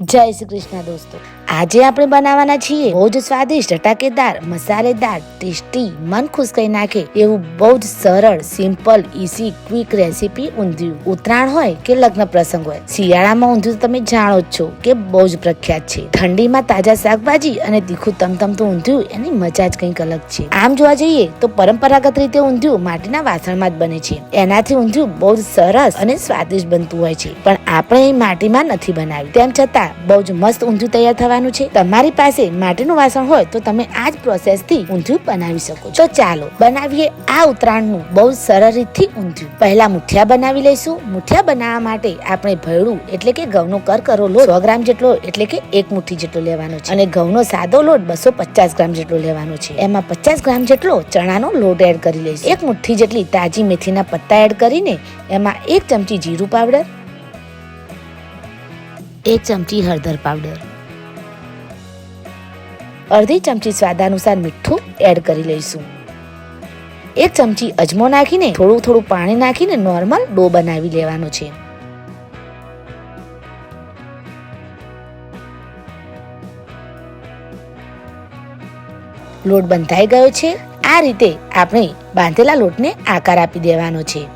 જય શ્રી કૃષ્ણ દોસ્તો. આજે આપણે બનાવવાના છીએ બહુ જ સ્વાદિષ્ટ ટટાકેદાર મસાલેદાર, ટેસ્ટી, મન ખુશ કરી નાખે એવું બહુ જ સરળ, simple, easy, quick recipe undhiyu. Uttarayan હોય કે લગ્ન પ્રસંગ હોય, શિયાળામાં ઊંધિયું તમે જાણો જ છો કે બહુ જ પ્રખ્યાત છે. ઠંડીમાં તાજા શાકભાજી અને તીખું તમતમતું ઊંધિયું એની મજા જ કંઈક અલગ છે. આમ જોવા જઈએ તો પરંપરાગત રીતે ઊંધિયું માટીના વાસણમાં જ બને છે. એનાથી ઊંધિયું બહુ જ સરસ અને સ્વાદિષ્ટ બનતું હોય છે. પણ આપણે એ માટીમાં નથી બનાવ્યું તેમ છતાં બહુ જ મસ્ત ઊંધિયું તૈયાર થવાનું છે. તમારી પાસે માટીનું વાસણ હોય તો તમે આ જ પ્રોસેસથી ઊંધિયું બનાવી શકો છો. તો ચાલો બનાવીએ આ ઉત્તરાયણનું બહુ સરળ રીતથી ઊંધિયું. પહેલા મુઠિયા બનાવી લઈશું. મુઠિયા બનાવવા માટે આપણે ભયડું એટલે કે ઘઉંનો કરકરો લોટ સો ગ્રામ જેટલો એટલે કે એક મુઠ્ઠી જેટલો લેવાનો છે. અને ઘઉંનો સાદો લોટ બસો પચાસ ગ્રામ જેટલો લેવાનો છે. એમાં પચાસ ગ્રામ જેટલો ચણાનો લોટ એડ કરી લઈશું. એક મુઠ્ઠી જેટલી તાજી મેથીના પત્તા એડ કરીને એમાં એક ચમચી જીરું પાવડર, એક ચમચી હળદર પાવડર અડધી ચમચી સ્વાદાનુસાર મીઠું એડ કરી લઈશું. એક ચમચી અજમો નાખીને થોડું થોડું પાણી નાખીને નોર્મલ ડો બનાવી લેવાનો છે. લોટ બંધાઈ ગયો છે. આ રીતે આપણે બાંધેલા લોટને આકાર આપી દેવાનો છે.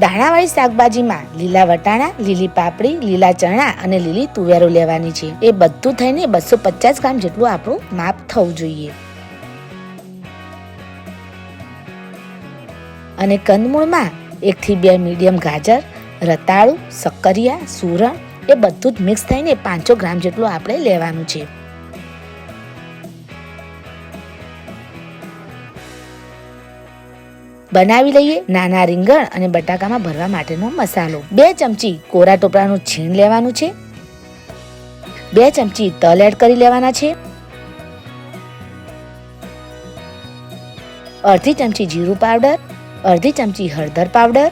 દાણાવાળી શાકભાજીમાં લીલા વટાણા, લીલી પાપડી, લીલા ચણા અને લીલી તુવેરો લેવાની છે. એ બધું થઈને બસો પચાસ ગ્રામ જેટલું આપણું માપ થવું જોઈએ. અને કંદમૂળમાં એકથી બે મીડિયમ ગાજર, રતાળું, સક્કરિયા, સુરણ એ બધું જ મિક્સ થઈને પાંચસો ગ્રામ જેટલું આપણે લેવાનું છે. બનાવી લઈએ નાના રીંગણ અને બટાકામાં ભરવા માટેનો મસાલો. બે ચમચી કોરા ટોપરાનું છીણ લેવાનું છે. બે ચમચી તલ એડ કરી લેવાના છે. અડધી ચમચી જીરું પાવડર, અડધી ચમચી હળદર પાવડર,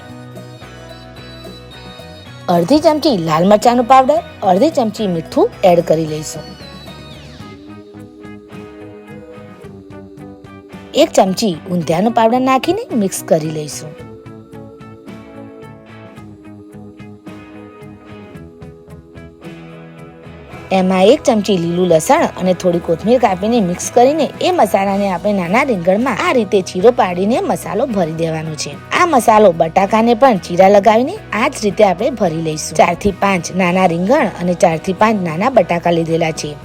અડધી ચમચી લાલ મરચાંનું પાવડર, અડધી ચમચી મીઠું એડ કરી લઈશું. એક ચમચી ઊંધિયાનું પાવડર નાખીને મિક્સ કરી લઈશું. એમાં એક ચમચી લીલું લસણ અને થોડી કોથમીર કાપીને મિક્સ કરીને એ મસાલાને આપણે નાના રીંગણમાં આ રીતે ચીરો પાડીને મસાલો ભરી દેવાનો છે. આ મસાલો બટાકાને પણ ચીરા લગાવીને આ જ રીતે આપણે ભરી લઈશું. ચારથી પાંચ નાના રીંગણ અને ચારથી પાંચ નાના બટાકા લીધેલા છે.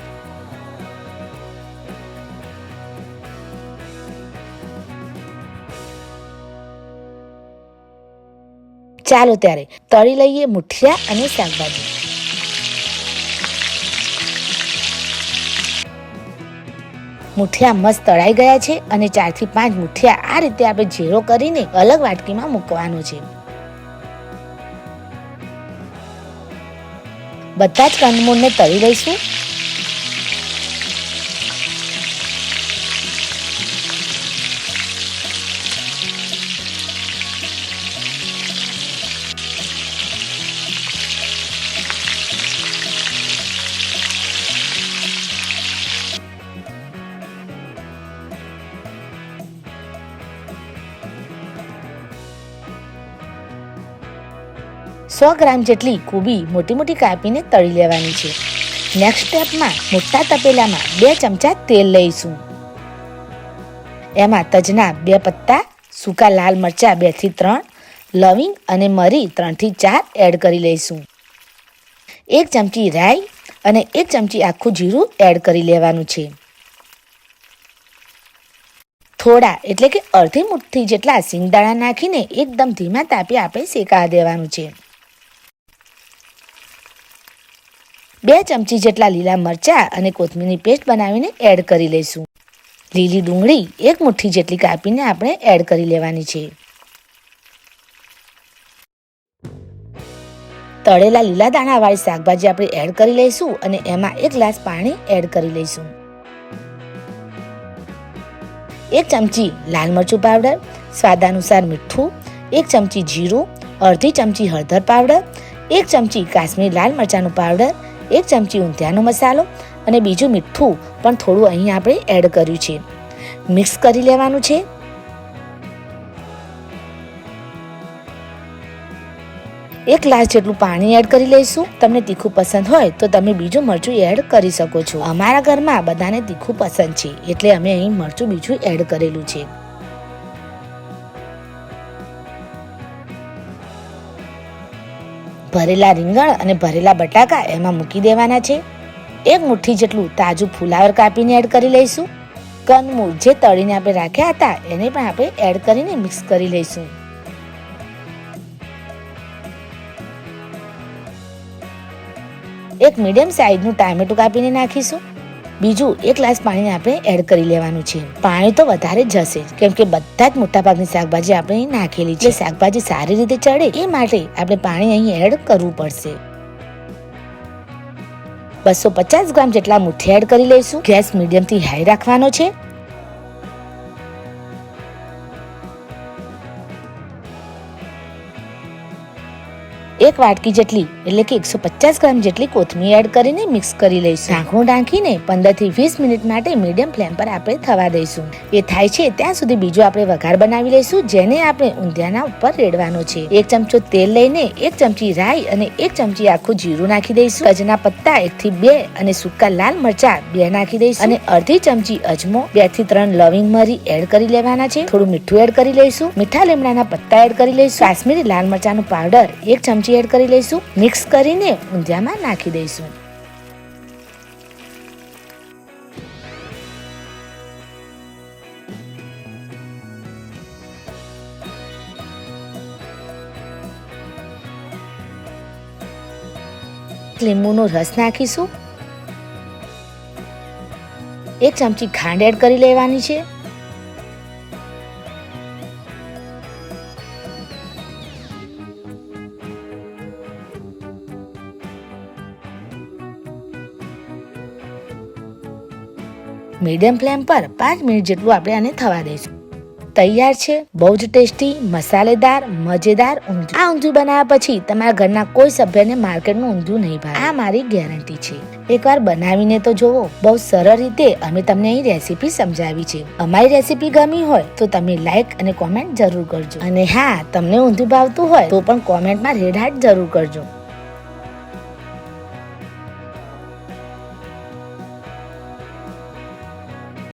ચાલો ત્યારે તળી લઈએ મુઠિયા અને શાકભાજી. મુઠિયા મસ્ત તળાઈ ગયા છે અને ચારથી પાંચ મુઠિયા આ રીતે આપણે ઝીરો કરીને અલગ વાટકીમાં મૂકવાનું છે. બધા જ કંદમૂળને તળી લઈશું. સો ગ્રામ જેટલી કોબી મોટી મોટી કાપીને તળી લેવાની છે. નેક્સ્ટ સ્ટેપમાં મોટા તપેલામાં બે ચમચા તેલ લઈશું. એમાં તજના બે પત્તા, સૂકા લાલ મરચા બેથી ત્રણ, લવિંગ અને મરી ત્રણથી ચાર એડ કરી લઈશું. એક ચમચી રાઈ અને એક ચમચી આખું જીરું એડ કરી લેવાનું છે. થોડા એટલે કે અડધી મુઠ્ઠી જેટલા સિંગદાણા નાખીને એકદમ ધીમા તાપે આપણે શેકા દેવાનું છે. બે ચમચી જેટલા લીલા મરચા અને કોથમીરની પેસ્ટ બનાવીને એડ કરી લઈશું. લીલી ડુંગળી એક મુઠ્ઠી જેટલી કાપીને આપણે એડ કરી લેવાની છે. તળેલા લીલા દાણાવાળી શાકભાજી આપણે એડ કરી લઈશું અને એમાં એક ગ્લાસ પાણી એડ કરી લઈશું. એક ચમચી લાલ મરચું પાવડર, સ્વાદાનુસાર મીઠું, એક ચમચી જીરું, અડધી ચમચી હળદર પાવડર, એક ચમચી કાશ્મીરી લાલ મરચાંનું પાવડર એક ચમચી ઊંધિયાનો મસાલો અને બીજું મીઠું પણ થોડું અહીં આપણે એડ કર્યું છે. મિક્સ કરી લેવાનું છે. એક ગ્લાસ જેટલું પાણી એડ કરી લઈશું. તમને તીખું પસંદ હોય તો તમે બીજું મરચું એડ કરી શકો છો. અમારા ઘરમાં બધાને તીખું પસંદ છે, એટલે અમે અહીં મરચું બીજું એડ કરેલું છે. ભરેલા રીંગણ અને ભરેલા બટાકા એમાં મૂકી દેવાના છે. એક મુઠ્ઠી જેટલું તાજું ફુલાવર કાપીને એડ કરી લઈશું. કનમૂળ જે તળીને આપણે રાખ્યા હતા, એને પણ આપણે એડ કરીને મિક્સ કરી લઈશું. એક મીડિયમ સાઈઝનું ટામેટું કાપીને નાખીશું. બીજું એક ગ્લાસ પાણીને આપણે એડ કરી લેવાનું છે. પાણી તો વધારે જશે જ કેમ કે બધા જ મોટાભાગની શાકભાજી આપણે નાખેલી છે. શાકભાજી સારી રીતે ચડે એ માટે આપણે પાણી અહીં એડ કરવું પડશે. બસો પચાસ ગ્રામ જેટલા મુઠ્ઠી એડ કરી લઈશું. ગેસ મીડિયમથી હાઈ રાખવાનો છે. એક વાટકી જેટલી, એટલે કે એકસો પચાસ ગ્રામ જેટલી કોથમીર એડ કરીને મિક્સ કરી લઈશું. ઢાંકણું ઢાંકીને પંદરથી વીસ મિનિટ માટે મીડિયમ ફ્લેમ પર આપણે થવા દઈશું. એ થાય છે ત્યાં સુધી બીજો આપણે વઘાર બનાવી લઈશું, જેને આપણે ઊંધિયાના ઉપર રેડવાનો છે. એક ચમચો તેલ લઈને એક ચમચી રાઈ અને એક ચમચી આખું જીરું નાખી દઈશું. અજના પત્તા એક થી બે અને સૂકા લાલ મરચા બે નાખી દઈશું. અને અડધી ચમચી અજમો બેથી ત્રણ લવિંગ મરી એડ કરી લેવાના છે. થોડું મીઠું એડ કરી લઈશું. મીઠા લીમડાના પત્તા એડ કરી લઈશું. કાશ્મીરી લાલ મરચાનો પાવડર એક ચમચી એડ કરી લઈશું. મિક્સ કરીને ઊંધિયામાં નાખી દઈશું. લીંબુનો રસ નાખીશું. એક ચમચી ખાંડ એડ કરી લેવાની છે. મીડિયમ ફ્લેમ પર પાંચ મિનિટ જેટલું આપણે આને થવા દઈશું. તૈયાર છે, બહુ જ ટેસ્ટી, મસાલેદાર, મજેદાર ઊંધું આ ઊંધિયું બનાવ્યા પછી તમારા ઘરના કોઈ સભ્યને માર્કેટનું ઊંધું નહીં ભાવે. આ મારી ગેરંટી છે. એકવાર બનાવીને તો જોવો, બહુ સરળ રીતે અમે તમને અહીં રેસીપી સમજાવી છે. અમારી રેસીપી ગમી હોય તો તમે લાઈક અને કોમેન્ટ જરૂર કરજો. અને હા, તમને ઊંધું ભાવતું હોય તો પણ કોમેન્ટમાં રેડ હાર્ટ જરૂર કરજો.